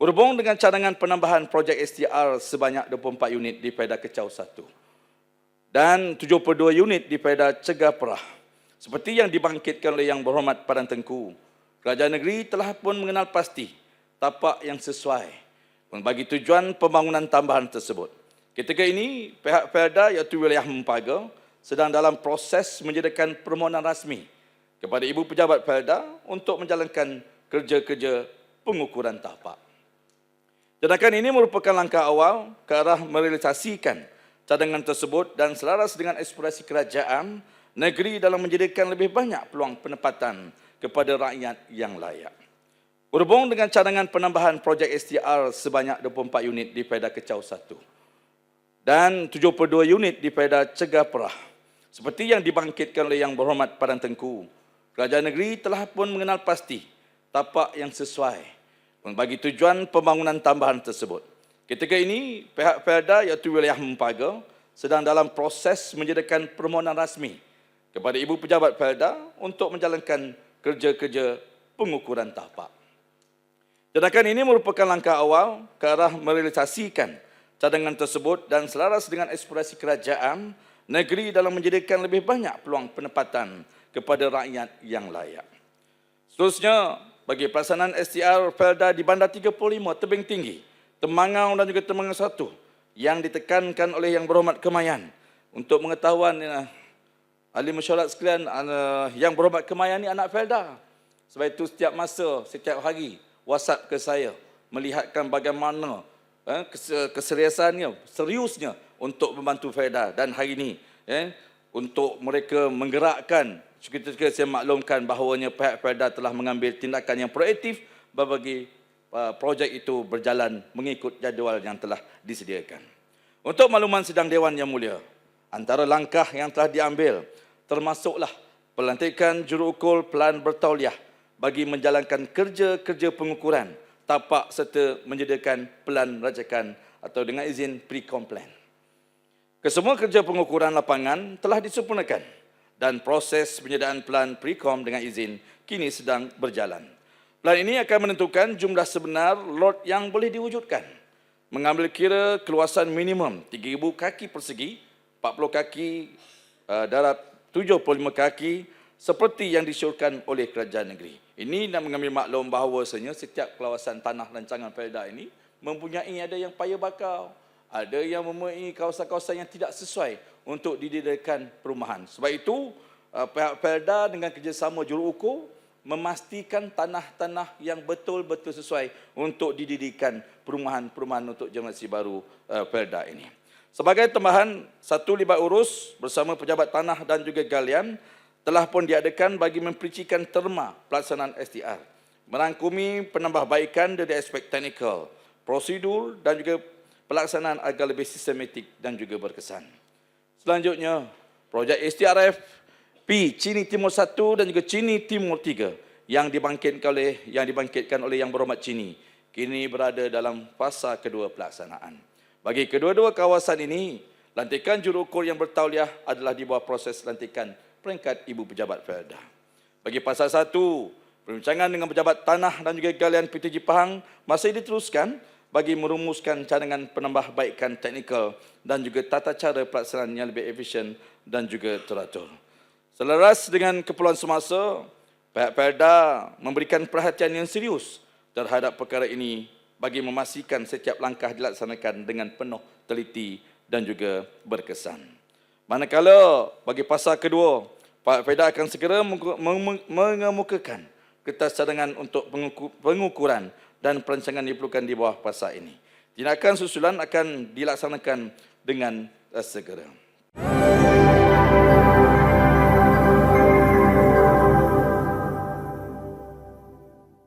Berhubung dengan cadangan penambahan projek STR sebanyak 24 unit di Pedah Kecau 1 dan 72 unit di Pedah Cegah Perah. Seperti yang dibangkitkan oleh Yang Berhormat Padang Tengku, Kerajaan Negeri telah pun mengenal pasti tapak yang sesuai bagi tujuan pembangunan tambahan tersebut. Ketika ini, pihak Perda iaitu wilayah Mempaga sedang dalam proses menyediakan permohonan rasmi kepada Ibu Pejabat Perda untuk menjalankan kerja-kerja pengukuran tapak. Tindakan ini merupakan langkah awal ke arah merealisasikan cadangan tersebut dan selaras dengan aspirasi kerajaan negeri dalam menjadikan lebih banyak peluang penempatan kepada rakyat yang layak. Berhubung dengan cadangan penambahan projek STR sebanyak 24 unit di Pedah Kecau 1 dan 72 unit di Pedah Cegah Perah. Seperti yang dibangkitkan oleh Yang Berhormat Padang Tengku, Kerajaan Negeri telah pun mengenal pasti tapak yang sesuai bagi tujuan pembangunan tambahan tersebut. Ketika ini, pihak Perda iaitu wilayah Mempaga sedang dalam proses menyediakan permohonan rasmi kepada Ibu Pejabat Perda untuk menjalankan kerja-kerja pengukuran tapak. Tindakan ini merupakan langkah awal ke arah merealisasikan cadangan tersebut dan selaras dengan aspirasi kerajaan negeri dalam menjadikan lebih banyak peluang penempatan kepada rakyat yang layak. Seterusnya, bagi pelaksanaan STR Felda di Bandar 35 tebing tinggi, Temangau dan juga Temangau 1 yang ditekankan oleh Yang Berhormat Kemayan untuk mengetahuan uh, ahli mesyuarat sekalian uh, Yang Berhormat Kemayan ni anak Felda. Sebab itu setiap masa, setiap hari WhatsApp ke saya melihatkan bagaimana uh, keseriusannya, seriusnya untuk membantu Felda dan hari ini eh, untuk mereka menggerakkan Seketika saya maklumkan bahawanya pihak Perda telah mengambil tindakan yang proaktif bagi uh, projek itu berjalan mengikut jadual yang telah disediakan. Untuk makluman sidang Dewan Yang Mulia, antara langkah yang telah diambil termasuklah pelantikan juruukul pelan bertauliah bagi menjalankan kerja-kerja pengukuran tapak serta menyediakan pelan rajakan atau dengan izin pre-complain. Kesemua kerja pengukuran lapangan telah disempurnakan dan proses penyediaan pelan Precom dengan izin kini sedang berjalan. Pelan ini akan menentukan jumlah sebenar lot yang boleh diwujudkan. Mengambil kira keluasan minimum 3,000 kaki persegi, 40 kaki uh, darat 75 kaki seperti yang disyorkan oleh kerajaan negeri. Ini nak mengambil maklum bahawasanya setiap kawasan tanah rancangan Perda ini mempunyai ada yang paya bakau, ada yang mempunyai kawasan-kawasan yang tidak sesuai untuk didirikan perumahan. Sebab itu, uh, pihak Perda dengan kerjasama juruukur memastikan tanah-tanah yang betul-betul sesuai untuk didirikan perumahan-perumahan untuk generasi baru uh, Perda ini. Sebagai tambahan, satu libat urus bersama pejabat tanah dan juga galian telah pun diadakan bagi mempericikan terma pelaksanaan STR. Merangkumi penambahbaikan dari aspek teknikal, prosedur dan juga pelaksanaan agar lebih sistematik dan juga berkesan. Selanjutnya, projek STRF P Cini Timur 1 dan juga Cini Timur 3 yang dibangkitkan oleh yang dibangkitkan oleh Yang Berhormat Cini kini berada dalam fasa kedua pelaksanaan. Bagi kedua-dua kawasan ini, lantikan jurukur yang bertauliah adalah di bawah proses lantikan peringkat Ibu Pejabat Felda. Bagi pasal satu, perbincangan dengan pejabat tanah dan juga galian PTG Pahang masih diteruskan bagi merumuskan cadangan penambahbaikan teknikal dan juga tata cara pelaksanaan yang lebih efisien dan juga teratur. Selaras dengan keperluan semasa, pihak Perda memberikan perhatian yang serius terhadap perkara ini bagi memastikan setiap langkah dilaksanakan dengan penuh teliti dan juga berkesan. Manakala bagi pasal kedua, Pak Perda akan segera mengemukakan kertas cadangan untuk pengukuran dan perancangan diperlukan di bawah pasal ini. Tindakan susulan akan dilaksanakan dengan eh, segera. Thank you.